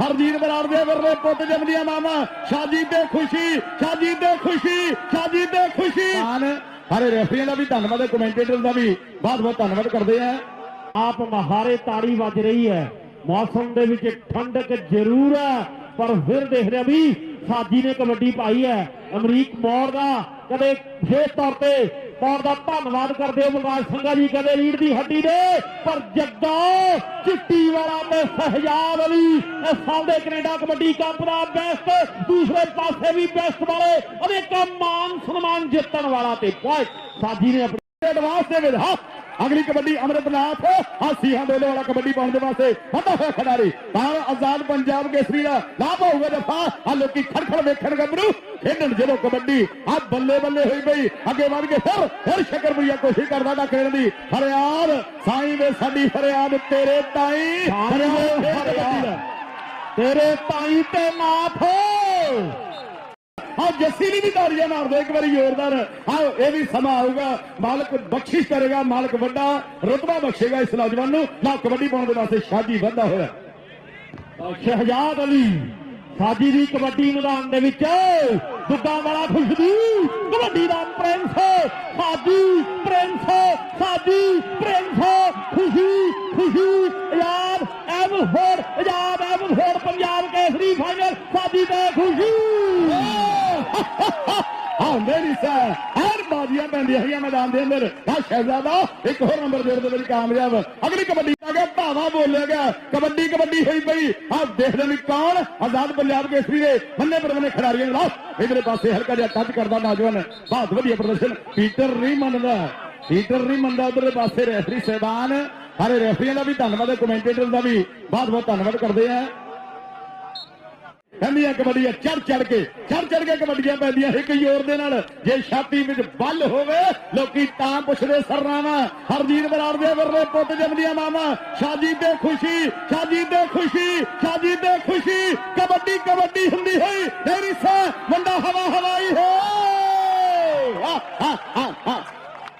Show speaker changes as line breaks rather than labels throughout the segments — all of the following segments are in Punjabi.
ਹਰਜੀਤ ਬਰਾੜ ਦੇ ਵਰਲੇ ਪੁੱਤ ਜੰਮਦੀਆਂ ਮਾਮਾ ਸ਼ਾਦੀ ਤੇ ਖੁਸ਼ੀ ਸ਼ਾਦੀ ਤੇ ਖੁਸ਼ੀ ਸ਼ਾਦੀ ਤੇ ਖੁਸ਼ੀ। ਸਾਰੇ ਰੈਫਰੀਆਂ ਦਾ ਵੀ ਧੰਨਵਾਦ ਹੈ ਕਮੈਂਟੇਟਰ ਦਾ ਵੀ ਬਹੁਤ ਬਹੁਤ ਧੰਨਵਾਦ ਕਰਦੇ ਆ।
ਆਪ ਮਹਾਰੇ ਤਾੜੀ ਵੱਜ ਰਹੀ ਹੈ। ਮੌਸਮ ਦੇ ਵਿੱਚ ਠੰਡਕ ਜ਼ਰੂਰ ਹੈ ਪਰ ਫਿਰ ਦੇਖ ਰਿਹਾ ਵੀ ਸਾਜੀ ਨੇ ਕਬੱਡੀ ਪਾਈ ਹੈ। ਅਮਰੀਕ ਮੌਰ ਦਾ ਕਦੇ ਫੇਸ ਤੌਰ ਤੇ ਮੌਰ ਦਾ ਧੰਨਵਾਦ ਕਰਦੇ ਹੋ ਮਨਰਾਜ ਸੰਘਾ ਜੀ ਕਦੇ ਰੀੜ ਦੀ ਹੱਡੀ ਦੇ, ਪਰ ਜੱਗਾ ਚਿੱਟੀ ਵਾਲਾ ਤੇ ਸਹਜਾਦ ਅਲੀ, ਇਹ ਸਾਹਮਣੇ ਕੈਨੇਡਾ ਕਬੱਡੀ ਕੱਪ ਦਾ ਬੈਸਟ ਦੂਸਰੇ ਪਾਸੇ ਵੀ ਬੈਸਟ ਵਾਲੇ, ਅਨੇਕਾਂ ਮਾਨ ਸਨਮਾਨ ਜਿੱਤਣ ਵਾਲਾ ਤੇ ਪੁਆਇੰਟ ਸਾਜੀ ਨੇ ਆਪਣੀ
ਐਡਵਾਂਸ ਦੇ ਵਿੱਚ ਹਾਂ ਅਗਲੀ ਕਬੱਡੀ ਅਮਰਤਨਾਥ ਹਾਸੀ ਹਾਂ ਦੋਲੇ ਵਾਲਾ ਕਬੱਡੀ ਪਾਉਣ ਦੇ ਵਾਸਤੇ। ਵੱਡਾ ਹੋਇਆ ਖਿਡਾਰੀ। ਤਾਂ ਆਜ਼ਾਦ ਪੰਜਾਬ ਕੇਸਰੀ ਦਾ ਲਾਭ ਹੋਊਗਾ ਜਫਾ। ਆ ਲੋਕੀ ਖੜਖੜ ਵੇਖਣ ਗੱਭਰੂ। ਖੇਡਣ ਜਦੋਂ ਕਬੱਡੀ ਆ ਬੱਲੇ ਬੱਲੇ ਹੋਈ ਪਈ। ਅੱਗੇ ਵਧ ਕੇ ਫਿਰ ਫਿਰ ਸ਼ਕਰਪੁਰੀਆ ਕੋਸ਼ਿਸ਼ ਕਰਦਾ ਡੱਕਣ ਦੀ। ਫਰਿਆਦ ਸਾਈਂ ਵੇ ਸਾਡੀ ਫਰਿਆਦ ਤੇਰੇ ਤਾਈ
ਫਰਿਆਦ। ਤੇਰੇ ਤਾਈ ਤੇ ਮਾਫ
ਆ ਜੱਸੀ ਲਈ ਵੀ ਤਾੜੀਆਂ ਮਾਰਦੇ, ਇੱਕ ਵਾਰੀ ਜ਼ੋਰਦਾਰ ਆਓ ਇਹ ਵੀ ਸਮਾਂ ਆਊਗਾ। ਮਾਲਕ ਬਖਸ਼ਿਸ਼ ਕਰੇਗਾ, ਮਾਲਕ ਵੱਡਾ ਰਤਬਾ ਬਖਸ਼ੇਗਾ ਇਸ ਨੌਜਵਾਨ ਨੂੰ। ਨਾ ਕਬੱਡੀ ਪਾਉਣ ਦੇ ਵਾਸਤੇ ਸ਼ਾਦੀ ਵੱਧਾ ਹੋਇਆ।
ਸ਼ਹਜਾਦ ਅਲੀ, ਸਾਜੀ ਦੀ ਕਬੱਡੀ ਮੈਦਾਨ ਦੇ ਵਿੱਚ। ਦੁੱਗਾ ਵਾਲਾ ਖੁਸ਼ਬੂ ਕਬੱਡੀ ਦਾ prince. Saji prince Saji, prince. ਖੁਸ਼ੀ ਖੁਸ਼ੀ ਆਜ਼ਾਦ ਐਵਲਫੋਰਡ ਆਜ਼ਾਦ ਐਵਲਫੋਰਡ ਪੰਜਾਬ ਕੇਸਰੀ ਫਾਈਨਲ ਸਾਜੀ ਤੇ ਖੁਸ਼ੀ।
ਹਾਂ ਮੇਰੀ ਸਾ ਹਰ ਬਾਜ਼ੀਆਂ ਪੈਂਦੀਆਂ ਹੈਗੀਆਂ ਮੈਦਾਨ ਦੇ ਅੰਦਰ। ਆ ਸ਼ਹਿਜ਼ਾਦਾ, ਇੱਕ ਹੋਰ ਨੰਬਰ ਦੇ ਵਿੱਚ ਕਾਮਯਾਬ। ਅਗਲੀ ਕਬੱਡੀ ਆ ਗਿਆ, ਭਾਵਾ ਬੋਲਿਆ ਕਬੱਡੀ ਕਬੱਡੀ ਹੋਈ ਪਈ। ਆ ਦੇਖਦੇ ਵੀ ਕੌਣ? ਆਜ਼ਾਦ ਪੰਜਾਬ ਕੇਸਰੀ ਦੇ ਬੰਨੇ ਪਰਵਨੇ ਖਿਡਾਰੀਆਂ ਦਾ ਇਧਰੇ ਪਾਸੇ ਹਲਕਾ ਜਿਹਾ ਟੱਚ ਕਰਦਾ ਨੌਜਵਾਨ। ਬਹੁਤ ਵਧੀਆ ਪ੍ਰਦਰਸ਼ਨ। ਪੀਟਰ ਨਹੀਂ ਮੰਨਦਾ। ਪੀਟਰ ਨਹੀਂ ਮੰਨਦਾ ਉਧਰਲੇ ਪਾਸੇ ਰੈਫਰੀ ਸਹਿਬਾਨ। ਸਾਰੇ ਰੈਫਰੀਆਂ ਦਾ ਵੀ ਧੰਨਵਾਦ ਹੈ ਕਮੈਂਟੇਟਰ ਦਾ ਵੀ। ਬਹੁਤ ਬਹੁਤ ਧੰਨਵਾਦ ਕਰਦੇ ਆ। ਕਹਿੰਦੀਆਂ ਕਬੱਡੀਆਂ ਚੜ ਚੜ ਕੇ ਚੜ ਚੜ ਕੇ ਕਬੱਡੀਆਂ ਪੈਂਦੀਆਂ ਇੱਕ ਜ਼ੋਰ ਦੇ ਨਾਲ। ਜੇ ਛਾਤੀ ਵਿੱਚ ਬੱਲ ਹੋਵੇ ਲੋਕੀ ਤਾਂ ਪੁੱਛਦੇ ਸਰਨਾਵਾ ਹਰਜੀਤ ਬਰਾੜ ਦੇ ਵਰਲੇ ਪੁੱਤ ਜੰਮਦੀਆਂ ਮਾਮਾ ਸ਼ਾਦੀ ਤੇ ਖੁਸ਼ੀ ਸ਼ਾਦੀ ਤੇ ਖੁਸ਼ੀ ਸ਼ਾਦੀ ਤੇ ਖੁਸ਼ੀ ਕਬੱਡੀ ਕਬੱਡੀ ਹੁੰਦੀ ਹੋਈ ਤੇਰੀ ਸਾ ਮੁੰਡਾ ਹਵਾ ਹਵਾਈ ਹੋ।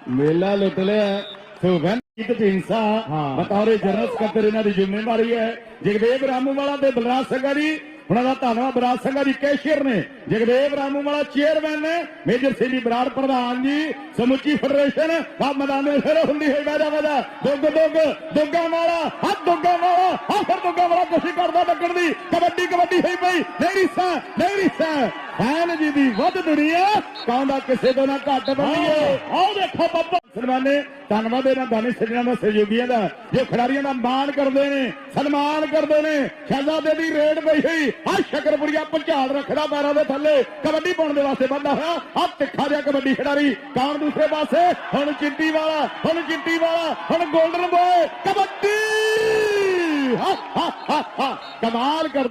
ਮੇਲਾ ਲੁੱਟ ਲਿਆ। ਸੁਵਨ ਜੀਤ ਢੀਂਸਾ। ਬਤੌਰੇ ਜਨਰਲ ਸਕੱਤਰ ਇਹਨਾਂ ਦੀ ਜ਼ਿੰਮੇਵਾਰੀ ਹੈ। ਜਗਦੇਵ ਰਾਮੂਵਾਲਾ ਤੇ ਬਲਰਾਜ ਸਿੰਘਾ ਜੀ ਉਹਨਾਂ ਦਾ ਧੰਨਵਾਦ ਬਰਾੜ ਸਿੰਘਾ ਜੀ ਕੈਸ਼ੀਅਰ ਨੇ। ਜਗਦੇਵ ਰਾਮੂਵਾਲਾ ਚੇਅਰਮੈਨ ਨੇ, ਮੇਜਰ ਸਿੰਘ ਜੀ ਬਰਾੜ ਪ੍ਰਧਾਨ ਜੀ, ਸਮੁੱਚੀ ਫੈਡਰੇਸ਼ਨ ਆ ਮੈਦਾਨ ਫਿਰ ਹੁੰਦੀ ਹੈ ਵਾਜਾ ਵਾਜਾ। ਦੁੱਗ ਦੁੱਗ, ਦੁੱਗਾ ਵਾਲਾ ਆ ਦੁੱਗਾ ਵਾਲਾ ਆ ਫਿਰ ਦੁੱਗਾ ਵਾਲਾ ਕੋਸ਼ਿਸ਼ ਕਰਦਾ ਡੱਕਣ ਦੀ। ਕਬੱਡੀ ਕਬੱਡੀ ਹੋਈ ਪਈ। ਨਹੀਂ ਸਾ ਫੈਨ ਜੀ ਦੀ ਵੱਧ ਦੁਨੀਆ ਕੌਂਦਾ ਕਿਸੇ ਤੋਂ ਨਾ ਘੱਟ ਬੰਦੀ ਹੈ
ਆਓ ਦੇਖੋ ਬੱਬਾ।
ਸਨਮਾਨੇ ਧੰਨਵਾਦ ਇਹਨਾਂ ਦਾਨੀ ਸੱਜਣਾ ਦਾ ਸਹਿਯੋਗੀਆਂ ਦਾ। ਜੋ ਖਿਡਾਰੀਆਂ ਦਾ ਮਾਣ ਕਰਦੇ ਨੇ ਸਨਮਾਨ ਕਰਦੇ ਨੇ ਸ਼ਹਿਜ਼ਾਦੇ ਦੀ ਰੇਡ ਪਈ ਹੋਈ ਆ ਸ਼ਕਰਪੁਰੀਆ ਭੁਚਾਲ ਰੱਖਦਾ ਪੈਰਾਂ ਦੇ ਥੱਲੇ। ਕਬੱਡੀ ਪਾਉਣ ਦੇ ਵਾਸਤੇ ਬੰਦਾ ਹੋਇਆ। ਆ ਤਿੱਖਾ ਜਿਹਾ ਕਬੱਡੀ ਖਿਡਾਰੀ। ਕੌਣ ਦੂਸਰੇ ਪਾਸੇ? ਹੁਣ ਚਿੰਟੀ ਵਾਲਾ ਹੁਣ ਚਿੰਟੀ ਵਾਲਾ ਹੁਣ 골ਡਨ ਬੋਏ ਕਬੱਡੀ! ਹਾ ਹਾ ਹਾ ਹਾ। ਕਮਾਲ ਕਰ